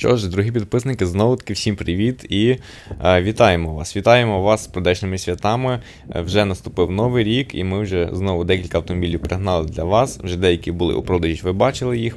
Що ж, дорогі підписники, знову таки всім привіт і е, вітаємо вас. Вітаємо вас з продачними святами. Е, вже наступив новий рік, і ми вже знову декілька автомобілів пригнали для вас. Вже деякі були у продажі, ви бачили їх.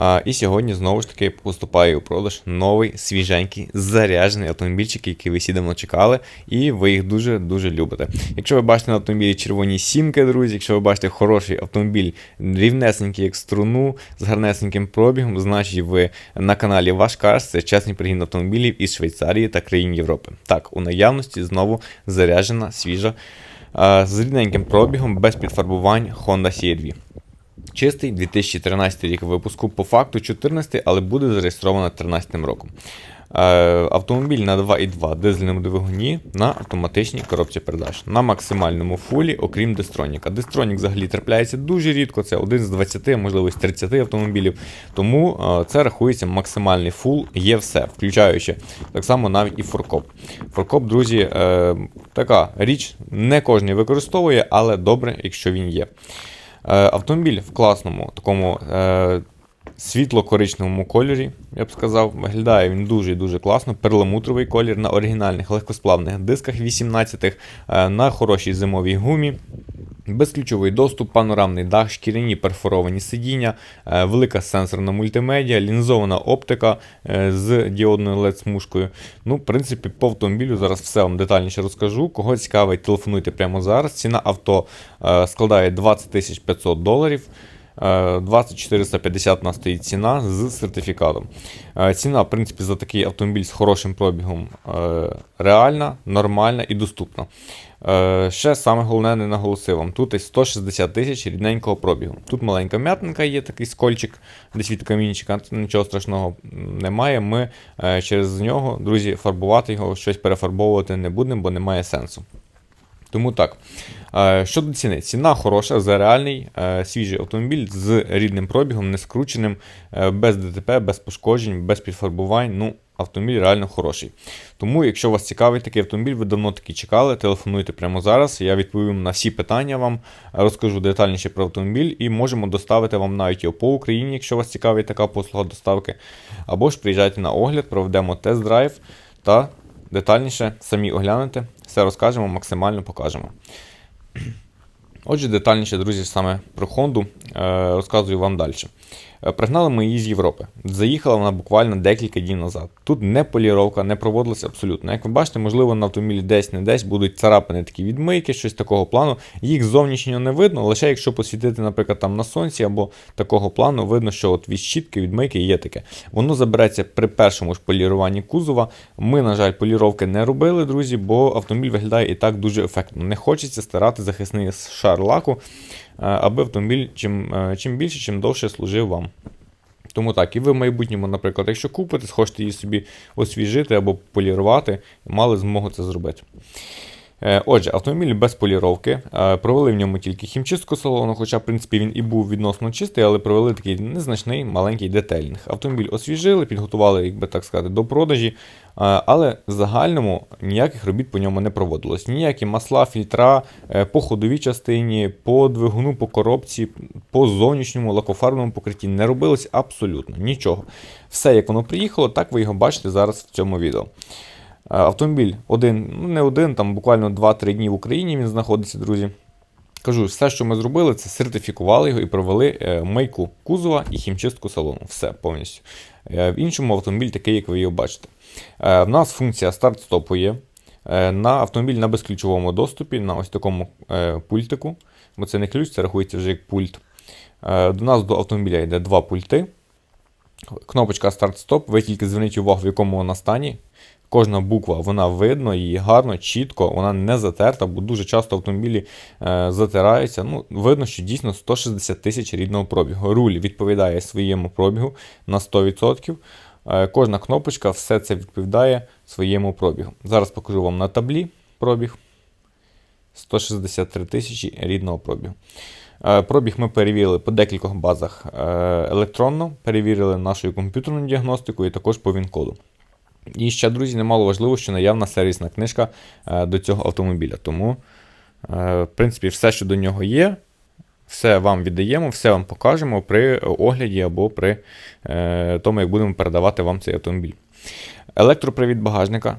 Е, і сьогодні знову ж таки поступає у продаж новий свіженький заряджений автомобільчик, який ви всі чекали, і ви їх дуже-дуже любите. Якщо ви бачите на автомобілі червоні сімки, друзі, якщо ви бачите хороший автомобіль, рівнесенький, як струну, з гарнесеньким пробігом, значить ви на каналі Ваш Cars це чесний пригін автомобілів із Швейцарії та країн Європи. Так, у наявності знову заряджена, свіжа, з рідненьким пробігом, без підфарбувань Honda CR-V. Чистий 2013 рік випуску, по факту 14, але буде зареєстровано 13 роком. Е, Автомобіль на 2,2 дизельному двигуні на автоматичній коробці передач на максимальному фулі, окрім Дестроніка. Дестронік взагалі трапляється дуже рідко, це один з 20, можливо, з 30 автомобілів. Тому е, це рахується максимальний фул, є все, включаючи так само навіть і форкоп. Форкоп, друзі, е, така річ не кожен використовує, але добре, якщо він є. Автомобіль в класному такому світло-коричневому кольорі, я б сказав. Виглядає він дуже і дуже класно. Перламутровий колір на оригінальних легкосплавних дисках 18-х, е, на хорошій зимовій гумі. Безключовий доступ, панорамний дах, шкіряні перфоровані сидіння, е, велика сенсорна мультимедіа, лінзована оптика е, з діодною LED-смужкою. Ну, в принципі, по автомобілю зараз все вам детальніше розкажу. Кого цікавить, телефонуйте прямо зараз. Ціна авто складає 20 500 доларів. Е, 2450 на стоїть ціна з сертифікатом. Е, Ціна, в принципі, за такий автомобіль з хорошим пробігом е, реальна, нормальна і доступна. Е, Ще саме головне не наголосив вам. Тут 160 тисяч рідненького пробігу. Тут маленька м'ятинка є, такий скольчик, десь від камінчика, нічого страшного немає. Ми е, через нього, друзі, фарбувати його, щось перефарбовувати не будемо, бо немає сенсу. Тому так. Е, Щодо ціни, ціна хороша за реальний е, свіжий автомобіль з рідним пробігом, не скрученим, е, без ДТП, без пошкоджень, без підфарбувань. Ну, автомобіль реально хороший. Тому, якщо вас цікавить такий автомобіль, ви давно такий чекали, телефонуйте прямо зараз. Я відповім на всі питання вам, розкажу детальніше про автомобіль і можемо доставити вам навіть його по Україні, якщо вас цікавить така послуга доставки. Або ж приїжджайте на огляд, проведемо тест-драйв та детальніше самі оглянете, все розкажемо, максимально покажемо. Отже, детальніше, друзі, саме про Хонду е, розказую вам далі. Е, Пригнали ми її з Європи. Заїхала вона буквально декілька днів назад. Тут не поліровка, не проводилася абсолютно. Як ви бачите, можливо, на автомобілі десь не десь будуть царапини такі відмийки, щось такого плану. Їх зовнішньо не видно, лише якщо посвітити, наприклад, там на сонці або такого плану, видно, що от від щітки, відмийки є таке. Воно забереться при першому ж поліруванні кузова. Ми, на жаль, поліровки не робили, друзі, бо автомобіль виглядає і так дуже ефектно. Не хочеться стирати захисний шар лаку, аби автомобіль чим, е, чим більше, чим довше служив вам. Тому так, і ви в майбутньому, наприклад, якщо купите, схочете її собі освіжити або полірувати, мали змогу це зробити. Е, Отже, автомобіль без поліровки. Е, Провели в ньому тільки хімчистку салону, хоча, в принципі, він і був відносно чистий, але провели такий незначний маленький детелінг. Автомобіль освіжили, підготували, як би так сказати, до продажі, е, але в загальному ніяких робіт по ньому не проводилось. Ніякі масла, фільтра по ходовій частині, по двигуну, по коробці, по зовнішньому лакофарбовому покритті не робилось абсолютно нічого. Все, як воно приїхало, так ви його бачите зараз в цьому відео. Е, Автомобіль один, ну не один, там буквально 2-3 дні в Україні він знаходиться, друзі. Кажу, все, що ми зробили, це сертифікували його і провели е, мийку кузова і хімчистку салону. Все повністю. Е, В іншому автомобіль такий, як ви його бачите. В нас функція старт-стопу є. На автомобіль на безключовому доступі, на ось такому пультику. Бо це не ключ, це рахується вже як пульт. До нас до автомобіля йде два пульти. Кнопочка старт-стоп. Ви тільки зверніть увагу, в якому вона стані. Кожна буква вона видно, її гарно, чітко, вона не затерта, бо дуже часто автомобілі е, затираються. Ну, видно, що дійсно 160 тисяч рідного пробігу. Руль відповідає своєму пробігу на 100%. Е, кожна кнопочка, все це відповідає своєму пробігу. Зараз покажу вам на таблі пробіг. 163 тисячі рідного пробігу. Е, Пробіг ми перевірили по декількох базах е, електронно, перевірили нашою комп'ютерною діагностикою і також по ВІН-коду. І ще, друзі, немало важливо, що наявна сервісна книжка е, до цього автомобіля. Тому, е, в принципі, все, що до нього є, Все вам віддаємо, все вам покажемо при огляді або при е, тому, як будемо передавати вам цей автомобіль. Електропривід багажника.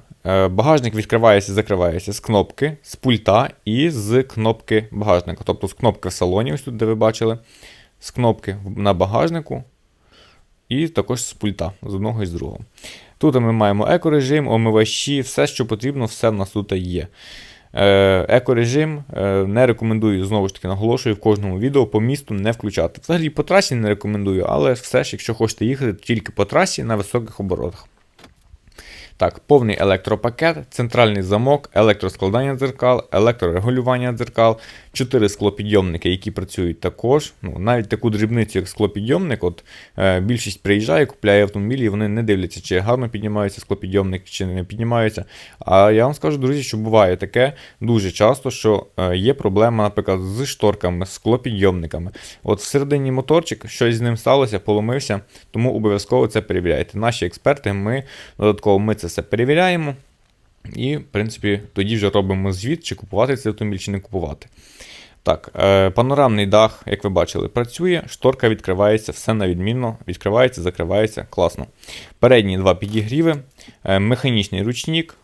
Багажник відкривається і закривається з кнопки, з пульта і з кнопки багажника. Тобто з кнопки в салоні, ось тут, де ви бачили, з кнопки на багажнику, і також з пульта з одного і з другого. Тут ми маємо екорежим, омивачі, все, що потрібно, все в нас тут є. Е, Екорежим е, не рекомендую, знову ж таки, наголошую в кожному відео по місту не включати. Взагалі по трасі не рекомендую, але все ж, якщо хочете їхати, тільки по трасі на високих оборотах. Так, повний електропакет, центральний замок, електроскладання дзеркал, електрорегулювання дзеркал, 4 склопідйомники, які працюють також. Ну, навіть таку дрібницю, як склопідйомник, от е, більшість приїжджає, купляє автомобілі, і вони не дивляться, чи гарно піднімається склопідйомник, чи не піднімається. А я вам скажу, друзі, що буває таке дуже часто, що е, є проблема, наприклад, з шторками, з склопідйомниками. От всередині моторчик, щось з ним сталося, поломився, тому обов'язково це перевіряйте. Наші експерти, ми додатково ми це все перевіряємо. І, в принципі, тоді вже робимо звіт, чи купувати цей автомобіль, чи не купувати. Так, е, панорамний дах, як ви бачили, працює, шторка відкривається, все на відмінно, відкривається, закривається, класно. Передні два підігріви, е, механічний ручник.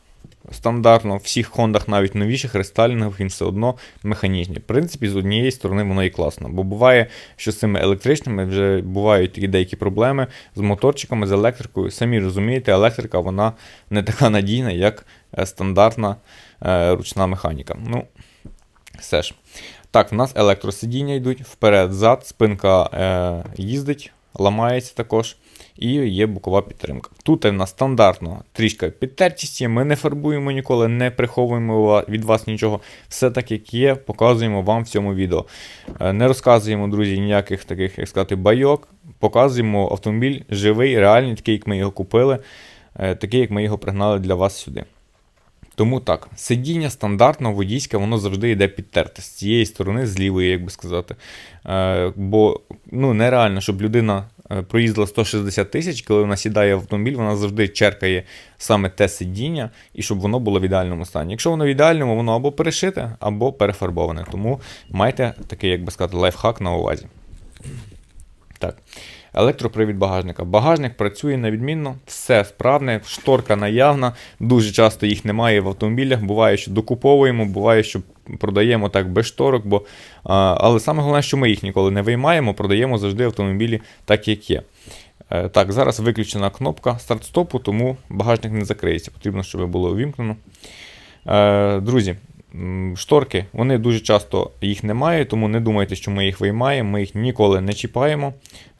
Стандартно, в всіх хондах, навіть новіших рестайлінгових, він все одно механічний. В принципі, з однієї сторони воно і класно. Бо буває, що з цими електричними вже бувають такі деякі проблеми з моторчиками, з електрикою. Самі розумієте, електрика вона не така надійна, як е, стандартна е, ручна механіка. Ну, все ж. Так, в нас електросидіння йдуть вперед-зад, спинка е, їздить, ламається також. І є бокова підтримка. Тут в нас стандартно трішка підтертість є, ми не фарбуємо ніколи, не приховуємо від вас нічого. Все так, як є, показуємо вам в цьому відео. Е, Не розказуємо, друзі, ніяких таких, як сказати, байок. Показуємо автомобіль живий, реальний, такий, як ми його купили, е, такий, як ми його пригнали для вас сюди. Тому так, сидіння стандартно водійське, воно завжди йде підтерте з цієї сторони, з лівої, як би сказати. Е, бо ну, нереально, щоб людина е, проїздила 160 тисяч, коли вона сідає в автомобіль, вона завжди черкає саме те сидіння, і щоб воно було в ідеальному стані. Якщо воно в ідеальному, воно або перешите, або перефарбоване. Тому майте такий, як би сказати, лайфхак на увазі. Так. Електропривід багажника. Багажник працює на відмінно, все справне, шторка наявна. Дуже часто їх немає в автомобілях. Буває, що докуповуємо, буває, що продаємо так без шторок. Бо, але саме головне, що ми їх ніколи не виймаємо, продаємо завжди автомобілі так, як є. Е, Так, зараз виключена кнопка старт-стопу, тому багажник не закриється. Потрібно, щоб було увімкнено. Е, Друзі, шторки, вони дуже часто їх немає, тому не думайте, що ми їх виймаємо, ми їх ніколи не чіпаємо.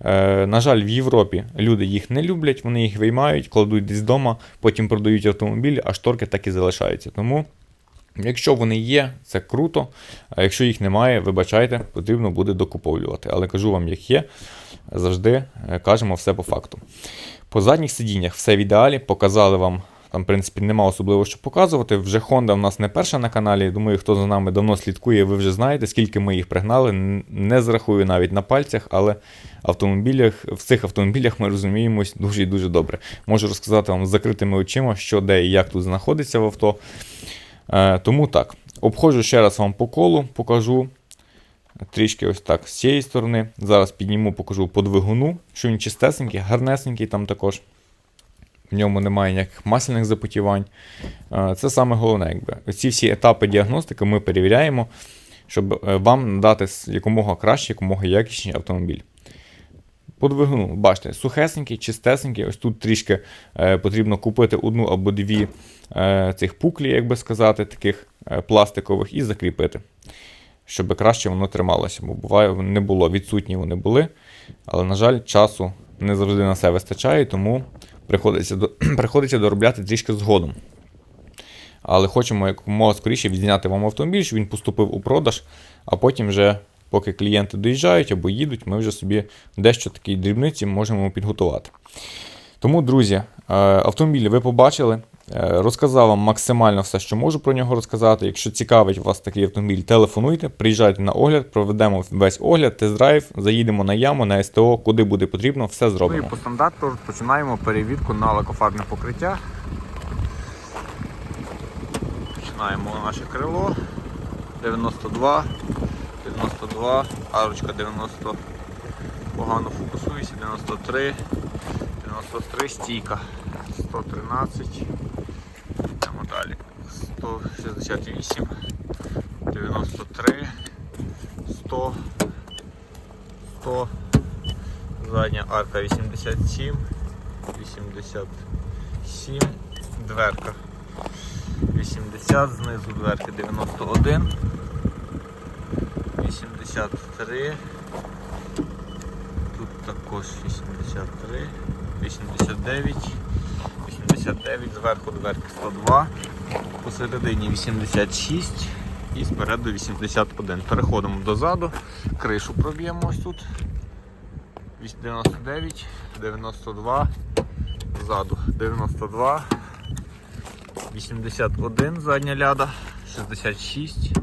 Е, На жаль, в Європі люди їх не люблять, вони їх виймають, кладуть десь вдома, потім продають автомобіль, а шторки так і залишаються. Тому, якщо вони є, це круто. А якщо їх немає, вибачайте, потрібно буде докуповлювати. Але кажу вам, як є, завжди е, кажемо все по факту. По задніх сидіннях все в ідеалі, показали вам. Там, в принципі, нема особливо що показувати. Вже Honda в нас не перша на каналі. Думаю, хто за нами давно слідкує, ви вже знаєте, скільки ми їх пригнали. Не зрахую навіть на пальцях, але автомобілях, в цих автомобілях ми розуміємось дуже і дуже добре. Можу розказати вам з закритими очима, що де і як тут знаходиться в авто. Е, тому так, обходжу ще раз вам по колу, покажу. Трішки ось так з цієї сторони. Зараз підніму, покажу по двигуну, що він чистесенький, гарнесенький там також. В ньому немає ніяких масляних запотівань. Е, Це саме головне. Якби. Ці всі етапи діагностики ми перевіряємо, щоб е, вам надати якомога краще, якомога якісніший автомобіль. По двигуну, бачите, сухесенький, чистесенький. Ось тут трішки е, потрібно купити одну або дві е, цих пуклі, як би сказати, таких е, пластикових, і закріпити. Щоб краще воно трималося. Бо буває, не було, відсутні вони були. Але, на жаль, часу не завжди на це вистачає, тому приходиться, приходиться доробляти трішки згодом. Але хочемо якомога скоріше відзняти вам автомобіль, щоб він поступив у продаж, а потім вже, поки клієнти доїжджають або їдуть, ми вже собі дещо такі дрібниці можемо підготувати. Тому, друзі, автомобілі ви побачили. Е, Розказав вам максимально все, що можу про нього розказати. Якщо цікавить вас такий автомобіль, телефонуйте, приїжджайте на огляд, проведемо весь огляд, тест-драйв, заїдемо на яму, на СТО, куди буде потрібно, все зробимо. Ну і по стандарту починаємо перевірку на лакофарбне покриття. Починаємо наше крило 92, 92, арочка 90, погано фокусується, 93, 93, стійка, 113, йдемо далі, 168, 93, 100, 100, задня арка 87, 87, дверка 80, знизу дверки 91, 83, тут також 83, 89, 89, зверху дверки 102, посередині 86 і спереду 81. Переходимо дозаду, кришу проб'ємо ось тут. 99, 92, ззаду 92, 81 задня ляда, 66,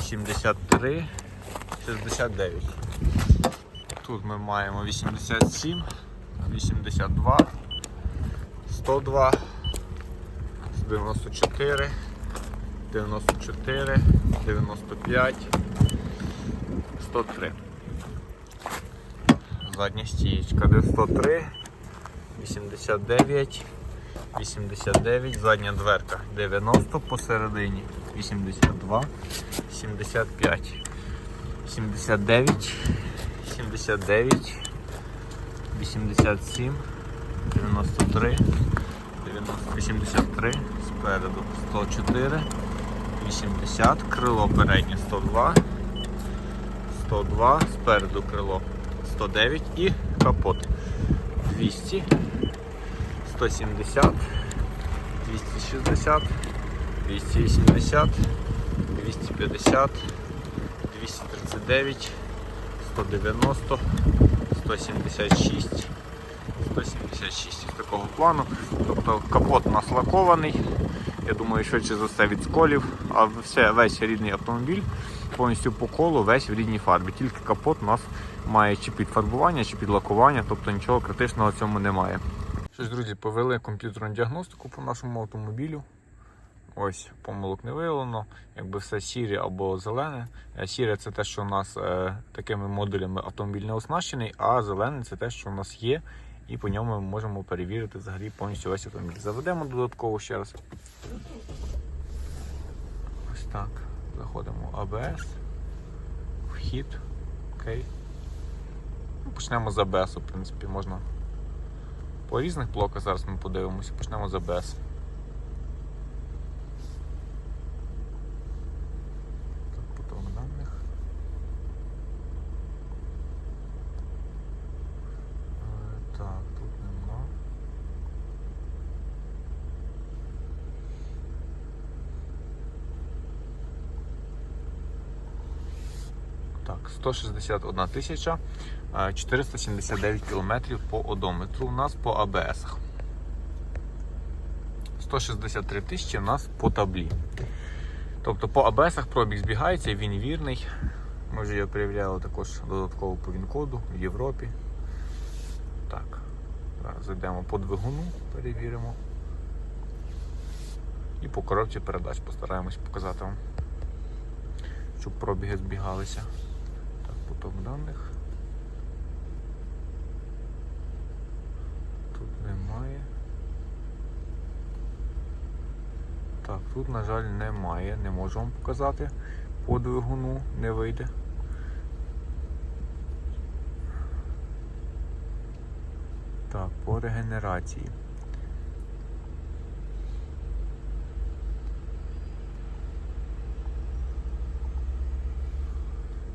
73, 69. Тут ми маємо 87, 82, 102, 94, 94, 95, 103. Задня стієчка, де 103, 89, 89, задня дверка 90 посередині, 82, 75, 79, 79, 87, 93, 90, 83, спереду 104, 80, крило переднє 102, 102, спереду крило 109 і капот 200, 170, 260, 280, 250, 239, 190, 176, 176 з такого плану. Тобто капот у нас лакований. Я думаю, швидше за все від сколів, а все, весь рідний автомобіль повністю по колу, весь в рідній фарбі. Тільки капот у нас має чи підфарбування, чи підлакування, тобто нічого критичного в цьому немає. Що друзі, повели комп'ютерну діагностику по нашому автомобілю. Ось, помилок не виявлено, якби все сіре або зелене. Е, Сіре це те, що у нас е, такими модулями автомобіль не оснащений, а зелене це те, що у нас є, і по ньому ми можемо перевірити взагалі повністю весь автомобіль. Заведемо додатково ще раз. Ось так. Заходимо ABS, вхід. Окей. Ну, Почнемо з АБС, в принципі, можна по різних блоках зараз ми подивимося. Почнемо з ABS. Так, потім даних. Е, Так, тут нема. Так, 161 тисяча е, 479 кілометрів по одометру у нас по АБС. 163 тисячі у нас по таблі. Тобто по АБС пробіг збігається, він вірний. Ми вже його перевіряли також додатково по він-коду в Європі. Так, зараз зайдемо по двигуну, перевіримо. І по коробці передач постараємось показати вам, щоб пробіги збігалися. Так, поток даних. Тут немає. Так, тут, на жаль, немає, не можу вам показати. По двигуну не вийде. Так, по регенерації.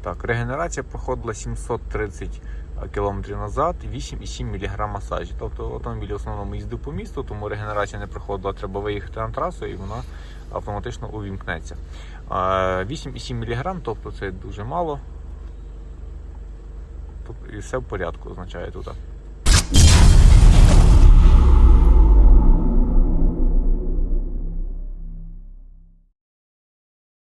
Так, регенерація проходила 730 км назад, 8,7 мг масажі. Тобто автомобіль в основному їздив по місту, тому регенерація не проходила, треба виїхати на трасу і вона автоматично увімкнеться. 8,7 мг, тобто це дуже мало. І все в порядку означає тут.